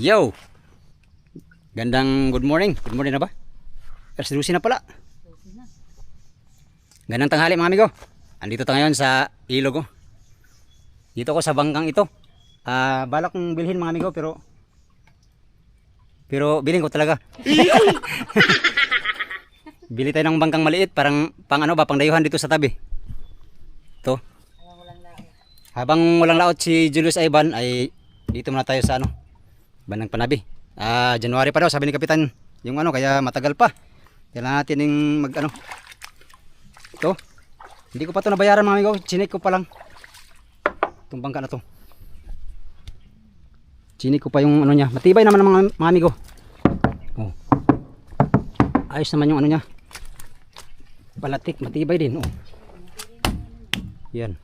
Yo! Gandang good morning. Good morning na ba? Alas 12 na pala. Gandang tanghali mga amigo. Andito tayo ngayon sa ilog. Oh. Dito ko sa bangkang ito. Ah, balak kong bilhin mga amigo pero pero bilhin ko talaga. Bili tayo ng bangkang maliit parang pang ano ba pang dayuhan dito sa tabi. To. Habang walang laot si Julius Ivan ay dito muna tayo sa ano Banang Panabi. Ah, January pa daw sabi ni kapitan. Yung ano kaya matagal pa. Kailangan natin yung mag ano. Ito. Hindi ko pa to nabayaran mga amigo. Chinik ko pa lang. Itong bangka na to. Chinik ko pa yung ano niya. Matibay naman mga, mga amigo. Oh. Ayos naman yung ano niya. Palatik, matibay din. Oh. Yan.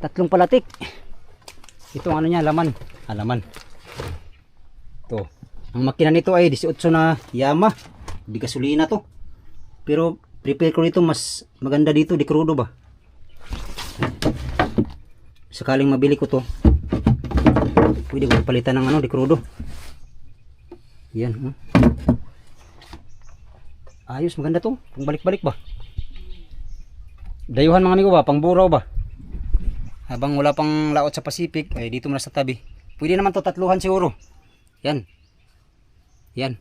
Tatlong palatik. Ito ang ano niya, laman. Ah, laman. To. Ang makina nito ay 18 na Yama. Di gasolina to. Pero prepare ko nito mas maganda dito di crudo ba. Sakaling mabili ko to. Pwede ko palitan ng ano di crudo. Yan. Hmm. Ayos maganda to. Pang balik-balik ba. Dayuhan mga amigo ba, pang buraw ba. Habang wala pang laot sa Pacific, ay dito muna sa tabi. Pwede naman to tatluhan siguro. Yan. Yan.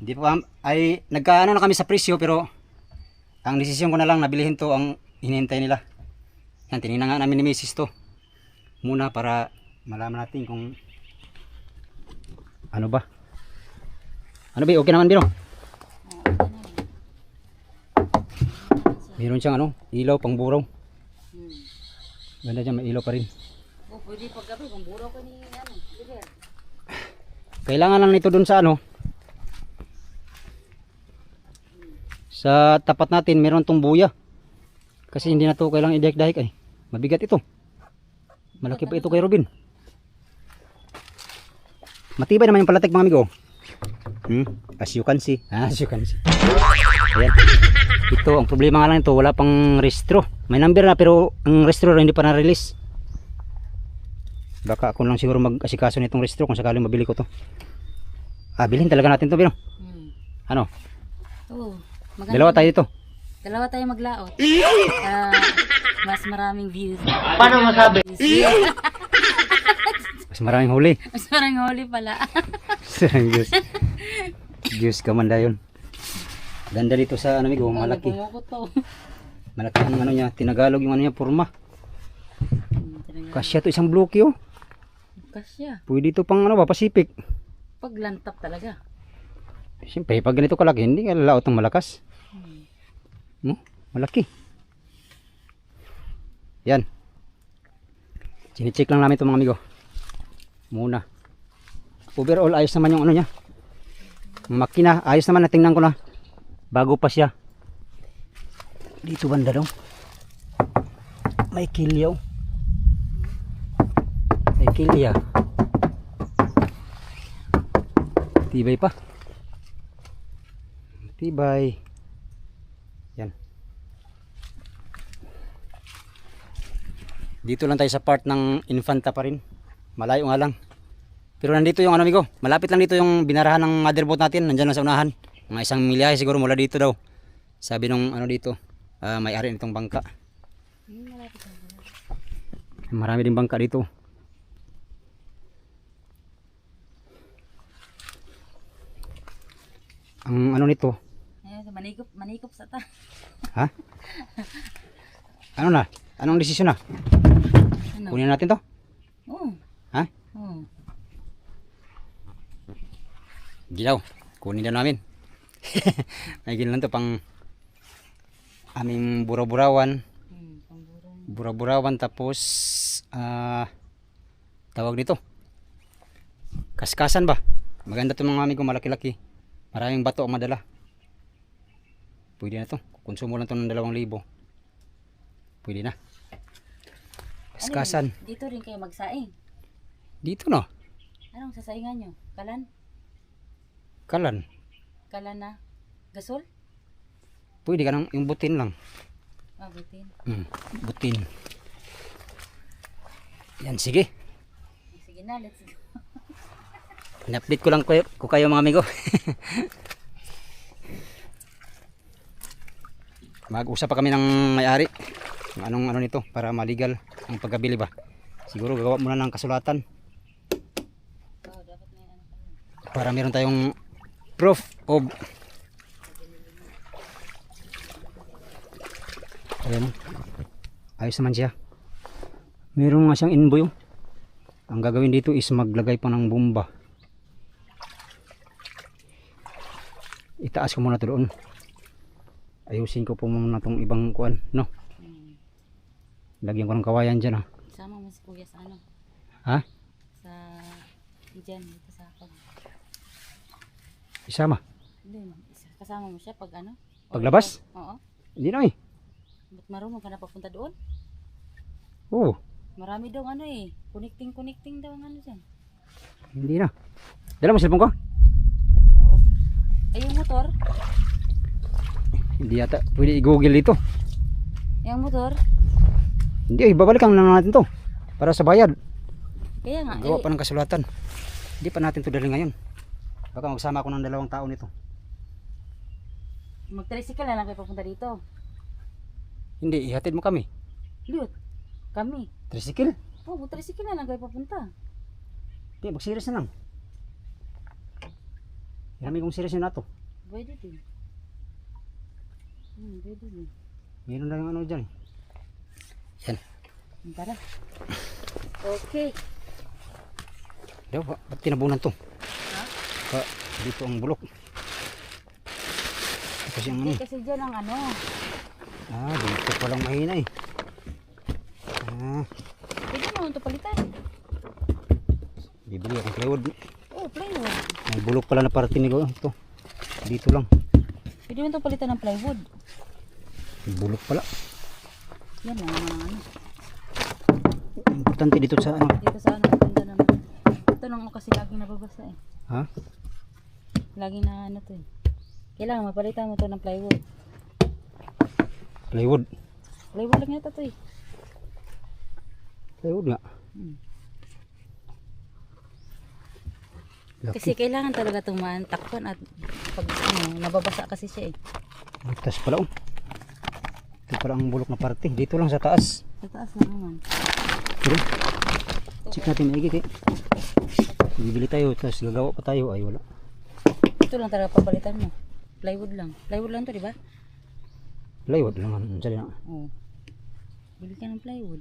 Hindi pa ay nagkaano na kami sa presyo pero ang desisyon ko na lang nabilihin to ang hinihintay nila. Yan, tinignan nga namin ni Mrs. to. Muna para malaman natin kung ano ba. Ano ba, okay naman Biro? Meron siyang ano, ilaw pang buraw. Ganda dyan, may ilaw pa rin. Pwede paggabi kung buro ka ni ano. Sige. Kailangan lang nito dun sa ano. Sa tapat natin meron tong buya. Kasi hindi na to kailangan idahik-dahik ay. Mabigat ito. Malaki pa ito kay Robin. Matibay naman yung palatik mga amigo. Hmm? As you can see. As you can see. Ayan. Ito, ang problema nga lang ito, wala pang restro. May number na pero ang restro hindi pa na-release. Baka ako lang siguro mag-asikaso nitong restro kung sakaling mabili ko to. Ah, bilhin talaga natin to, Bino. Hmm. Ano? Oh, maganda. Dalawa tayo dito. Dalawa tayo maglaot. Ah, mas maraming views. Paano masabi? Mas maraming huli. mas maraming huli pala. Sarang Diyos. Diyos ka man dayon. Ganda dito sa ano amigo, malaki. Malaki ang ano niya, tinagalog yung ano niya, purma. Kasya to isang bloke oh. Kasya. Pwede to pang ano ba, Pacific. Paglantap talaga. Siyempre, pag ganito kalaki, hindi ka lalaot ng malakas. No? Malaki. Yan. Sinicheck lang namin ito mga amigo. Muna. Overall, ayos naman yung ano niya. Makina, ayos naman. Natingnan ko na. Bago pa siya. Dito banda daw. May kilyaw. May kilya. Tibay pa. Tibay. Yan. Dito lang tayo sa part ng Infanta pa rin. Malayo nga lang. Pero nandito yung ano amigo, malapit lang dito yung binarahan ng motherboard natin, nandiyan lang sa unahan. Mga isang milyahe siguro mula dito daw. Sabi nung ano dito, ah, may-ari nitong bangka. Marami din bangka dito. Ang ano nito, manikop, manikop sa ta. ha? Ano na? Anong desisyon na? Ano? Kunin natin to? Oh. Ha? Oh. Gilaw. Kunin na namin. May gilan to pang aming buraburawan. Hmm. Buraburawan tapos ah tawag nito. Kaskasan ba? Maganda to mga amigo malaki-laki. Maraming bato ang madala. Pwede na to. Konsumo lang to ng dalawang libo. Pwede na. Kaskasan. Ano, dito rin kayo magsaing. Dito no. Anong sasaingan nyo? Kalan? Kalan. Kalan na? Gasol? Pwede ka nang yung butin lang. Mabutin. Hmm, butin. Yan, sige. Sige na, let's go. In-update ko lang kayo, ko kayo mga amigo. Mag-usap pa kami ng may-ari. Anong ano nito para maligal ang pagkabili ba. Siguro gagawa muna ng kasulatan para meron tayong proof of Ayan. Ayos naman siya. Meron nga siyang inboy. Ang gagawin dito is maglagay pa ng bomba. Itaas ko muna to doon. Ayusin ko po muna tong ibang kuan, no? Lagyan ko ng kawayan dyan, ah. Sama mo si kuya sa ano? Ha? Sa... Diyan, dito sa pag... Isama. Hindi, kasama mo siya pag ano? Paglabas? Oo. Hindi na eh. Ba't marunong ka na papunta doon? Oo, Marami daw ano eh. Connecting, connecting daw ang ano dyan. hindi na. Dala mo cellphone ko? Oo. Ay, yung motor? Hindi yata. Pwede i-google dito. Yung motor? Hindi, eh, babalikan lang natin to. Para sa bayad. Kaya nga, Gawa eh, pa ng kasulatan. Hindi pa natin to dali ngayon. Baka magsama ako ng dalawang tao nito. mag-tricycle na lang kayo papunta dito. Hindi, ihatid mo kami. Liyot, kami. Tricycle? Oh, mag-tricycle na lang kayo papunta. Hindi, mag-serious na lang. Marami kong serious na to. Pwede din. Hmm, pwede din. Meron na yung ano dyan. Yan. Tara. Okay. Daw, ba- ba't tinabunan to? Ha? Ba, dito ang bulok. Kasi ang ano. Eh, kasi dyan ang ano. Ah, dito palang mahina eh. Ah, Pwede naman ito palitan. bibili akong plywood. Oh, plywood. May bulok pala na parating ko. Ito. Dito lang. Pwede naman ito palitan ng plywood. May bulok pala. Yan ang ano. Importante dito sa ano. Dito sa ano, ganda naman. Ito lang ako kasi laging nababasa eh. Ha? Laging na ano to eh. Kailangan mapalitan mo to ng plywood. Plywood. Plywood lang yata to eh. Plywood nga. Hmm. Laki. Kasi kailangan talaga itong mantakpan at pag ano, nababasa kasi siya eh. Ang taas pala oh. Ito pala ang bulok na parte. Dito lang sa taas. Sa taas na naman. Pero, check natin maigi eh. Bibili tayo, tapos gagawa pa tayo. Ay, wala. Ito lang talaga papalitan mo. Plywood lang. Plywood lang to, di ba? Plywood lang. Dyan na. Oo. Bili ka ng plywood.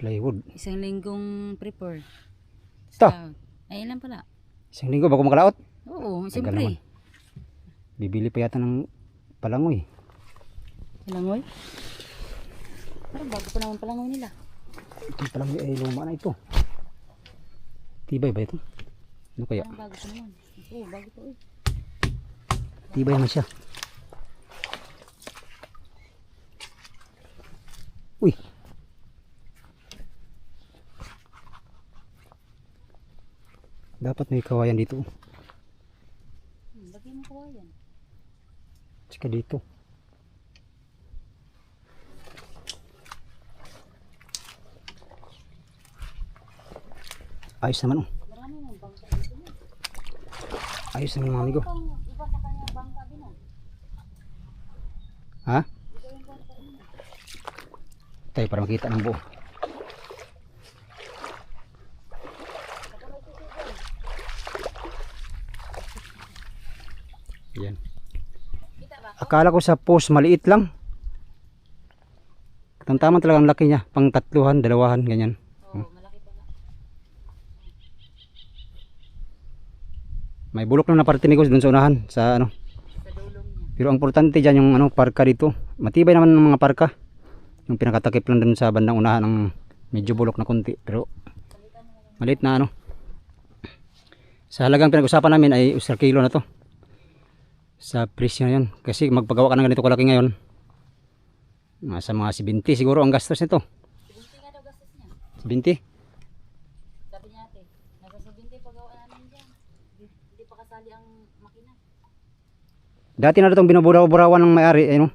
Plywood. Isang linggong prepare. Ito. Scout. Ay, ilan pala? Isang linggo bago makalaot. Oo, siyempre. Bibili pa yata ng palangoy. Langoy? Parang bago pa naman palangoy nila. Itong palangoy ay luma na ito. Tibay ba ito? Ano kaya? Parang bago pa naman. Oo, bago to eh. Tibay naman siya. Uy. Dapat may kawayan dito. Hmm, lagyan mo kawayan. Tsaka dito. Ayos naman oh. Ayos naman bangka din ah. Ha? Tayo para makita ng buo. Yan. Kita ba? Akala ko sa post maliit lang. Tamtaman talaga ang laki niya. Pang tatluhan, dalawahan, ganyan. Oo, malaki pa nga. May bulok lang na parte ni Gus dun sa unahan. Sa ano. Sa dulong niya. Pero ang importante dyan yung ano, parka dito. Matibay naman ng mga parka. Yung pinakatakip lang dun sa bandang unahan ng medyo bulok na konti. Pero maliit na ano. Sa halagang pinag-usapan namin ay usar kilo na to. Sa presyo na yun. Kasi magpagawa ka ng ganito kalaki ngayon. Nasa mga 70 siguro ang gastos nito. 70 nga daw gastos niya. 70? Sabi niya ate, nasa 70 pagawa namin dyan. Hindi, pa kasali ang makina. Dati na itong binuburaw-burawan ng may-ari. Ano?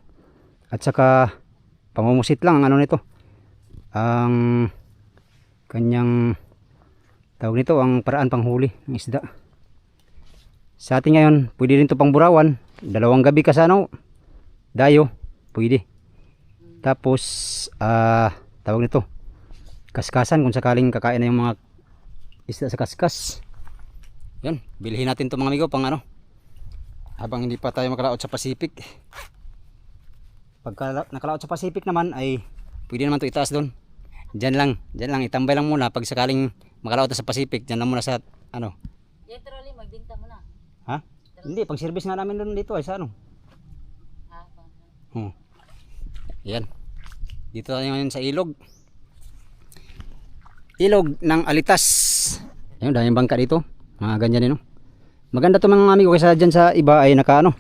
At saka pamumusit lang ang ano nito. ang kanyang tawag nito ang paraan panghuli ng isda. Sa atin ngayon, pwede rin to pang burawan. Dalawang gabi ka sa ano, dayo, pwede. Tapos, ah, tawag nito, kaskasan kung sakaling kakain na yung mga isda sa kaskas. Yan, bilhin natin to mga amigo pang ano. Habang hindi pa tayo makalaot sa Pacific. Pagka nakalaot sa Pacific naman ay pwede naman to itaas doon. Diyan lang, diyan lang itambay lang muna pag sakaling makalaot sa Pacific, diyan lang muna sa ano. Yan, trolley, magbinta mo na. Ha? Hindi, pang service nga namin doon dito ay sa ano. Pa- Hmm. Yan. Dito tayo ngayon sa ilog. Ilog ng Alitas. Ayun, daming bangka dito. Mga ganyan din, no? Maganda to mga amigo kaysa dyan sa iba ay naka ano,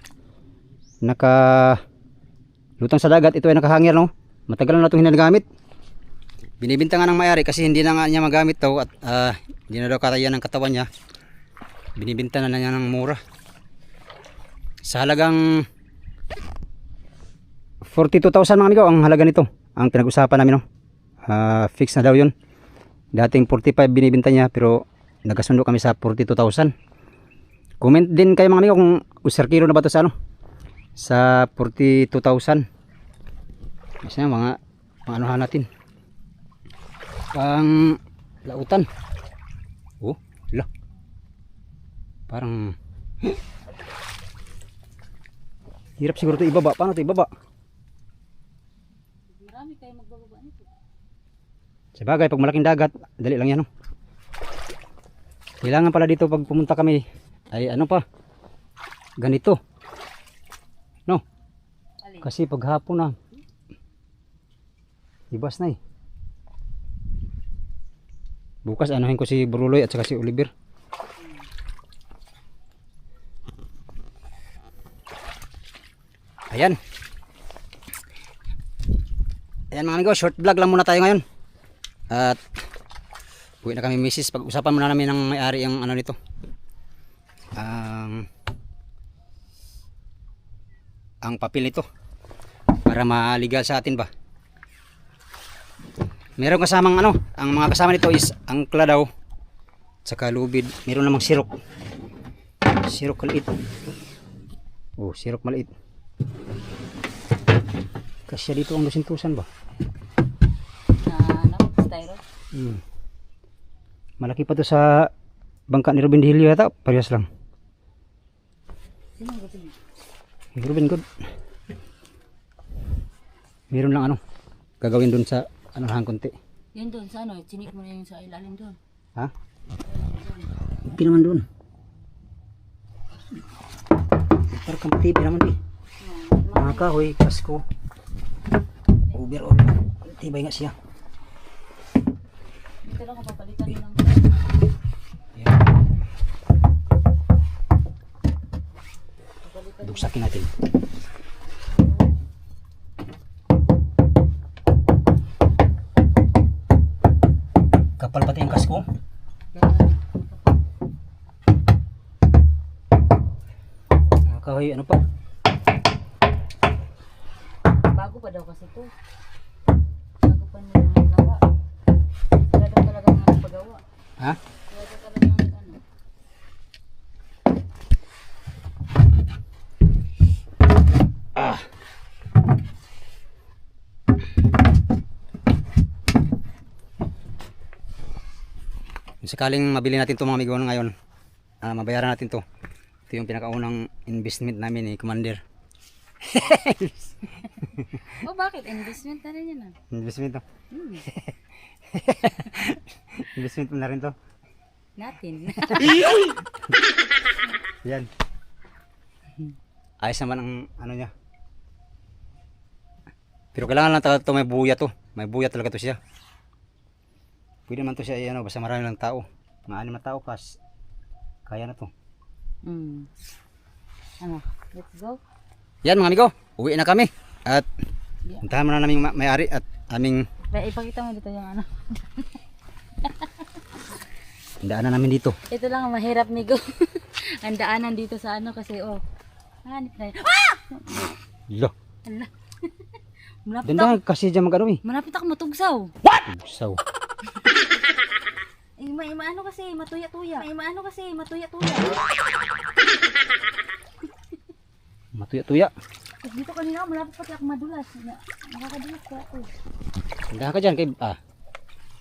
naka lutang sa dagat. Ito ay nakahangir, no? Matagal na itong hinagamit. Binibinta nga ng mayari kasi hindi na nga niya magamit daw at ah, hindi na daw katayan ng katawan niya. Binibinta na niya ng mura. Sa halagang 42,000 mga amigo ang halaga nito. Ang pinag-usapan namin no. Ah, fix na daw 'yun. Dating 45 binibenta niya pero nagkasundo kami sa 42,000. Comment din kayo mga amigo kung usar kilo na ba to sa ano? Sa 42,000. Kasi na mga mga anuhan natin. Pang lautan. Oh, la. Parang Hirap siguro to ibaba. Paano to ibaba? Marami kayo magbababa nito. Sa bagay, pag malaking dagat, dali lang yan. No? Kailangan pala dito pag pumunta kami, ay ano pa, ganito. No? Kasi pag hapon na, ibas na eh. Bukas anuhin ko si Bruloy at saka si Oliver. Ayan. Ayan mga amigo, short vlog lang muna tayo ngayon. At uwi na kami misis. Pag-usapan muna namin ng may-ari ang ano nito. Ang ang papel nito para maligal sa atin ba. Meron kasamang ano, ang mga kasama nito is angkla daw tsaka lubid. Meron namang sirok. Sirok maliit. Oh, sirok maliit. Kasya dito ang lusintusan ba? Na, ano? Styro? Hmm. Malaki pa to sa bangka ni Ruben Dihilio yata. Parehas lang. Ruben good. Meron lang ano. Gagawin dun sa ano hang konti. Yun doon, sa ano? Chinik mo na yung sa ilalim doon. Ha? Hindi naman dun. Pero kamatibi naman eh. Mga kahoy, kasko. Overall. Tibay nga siya. Dito lang kapapalitan mo lang. Yan. Dugsakin natin. Kapal pati ang kasko. Kahoy, ano pa? Bago pa daw kasi to. Bago pa nila nagawa. Wala daw talaga nga nagpagawa. Ha? Wala daw talaga nga ano. Ah. Sakaling mabili natin to mga amigo ngayon, ah, mabayaran natin to. Ito yung pinakaunang investment namin ni Commander. Oh, bakit? Investment na rin yan ah. Investment to. Hmm. Investment na rin to. Natin. Yan. Ayos naman ang ano niya. Pero kailangan lang talaga to may buya to. May buya talaga to siya. Pwede naman to siya eh, ano, basta marami lang tao. Mga anim na tao kas. Kaya na to. hmm. Ano? Let's go. Yan mga amigo, uwi na kami. At puntahan muna namin ma- may-ari at aming Kaya ipakita mo dito yung ano. daanan namin dito. Ito lang ang mahirap migo. ang daanan dito sa ano kasi oh. Hanip na yun. Ah! Lo. Ala. Malapit ako, kasi dyan mag ano eh. malapit ako matugsaw. So, Eh, may maano kasi, matuya-tuya. May maano kasi, matuya-tuya. Matuya-tuya. Dito kanina ako, malapit pati ako madulas. Na, nakakadulas pa ako. Danda ka dyan kay... Ah,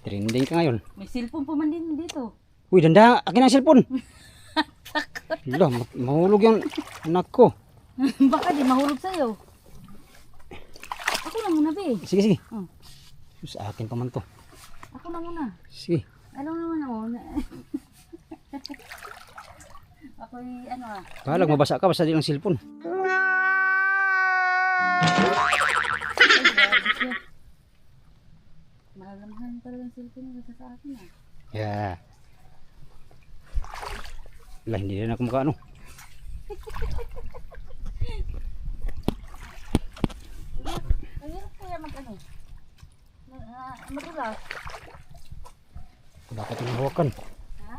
trending ka ngayon. May cellphone pa man din dito. Uy, danda, akin ang cellphone. Ma- mahulog yung anak ko. Baka di mahulog sa'yo. Ako na muna, be. Sige, sige. Oh. Sa akin pa man to. Ako na muna. Sige. Alam naman ako. Na... ako ano ah. Bahalag, mabasa ka, basta di ang cellphone. Malamhan pa lang cellphone nila sa akin ah. Yeah. Lah, hindi rin ako mukha ano. Ayun kaya mag ano. Ma- Madulas. Bakit yung hawakan? Ha?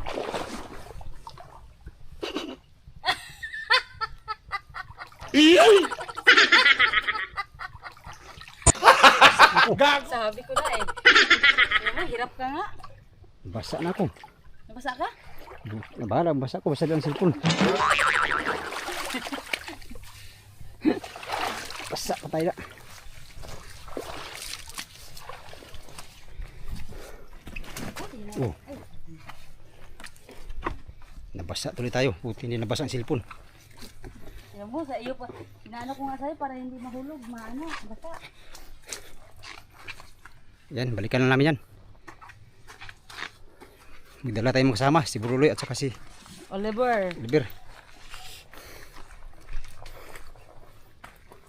Sabi ko na eh. Diba, hirap ka nga. Basa na ako. Nabasa ka? Bahala, basa ko, basta di ang cellphone. basa pa tayo na. Oh. Nabasa tuloy tayo. Buti hindi nabasa ang cellphone. Alam mo, sa iyo pa. Inaano ko nga sa'yo para hindi mahulog. Maano, basta. Yan, balikan na namin yan. Magdala tayong kasama, si Bruloy at saka si Oliver. Oliver.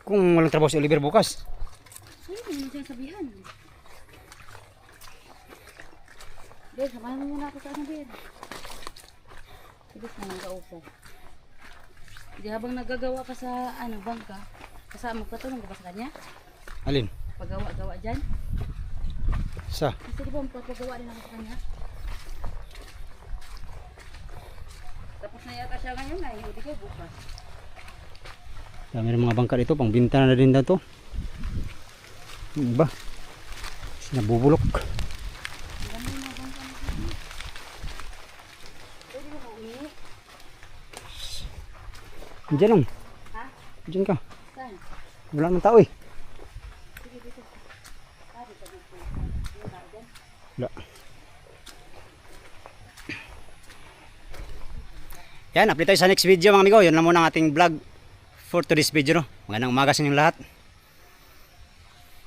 Kung walang trabaho si Oliver bukas, Ay, hindi mo siya sabihan. Ben, samahan mo muna ako sa ano, Ben. Ibig na nang kausap. Di habang nagagawa ka sa ano, bangka, kasama ka tulong ka ba sa kanya? alin? Pagawa-gawa dyan? Sa? Kasi di ba magpapagawa din ako sa kanya? Tapos na yata siya ngayon na, hindi ko bukas. Dami ng mga bangka dito, pang binta na rin daw to. Yung iba, nabubulok. Ang ganda yung mga bangka na dito. Pwede mo uwi? Diyan lang, Ha? diyan ka. Saan? Wala nang tao eh. Sige dito. Ah, dito dito. Yung tao dyan. Wala. Yan, update tayo sa next video mga amigo. Yun lang muna ang ating vlog for today's video. No? Magandang umaga sa inyong lahat.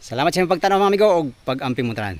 Salamat sa inyong pagtanaw mga amigo o pag-ampi mo tanan.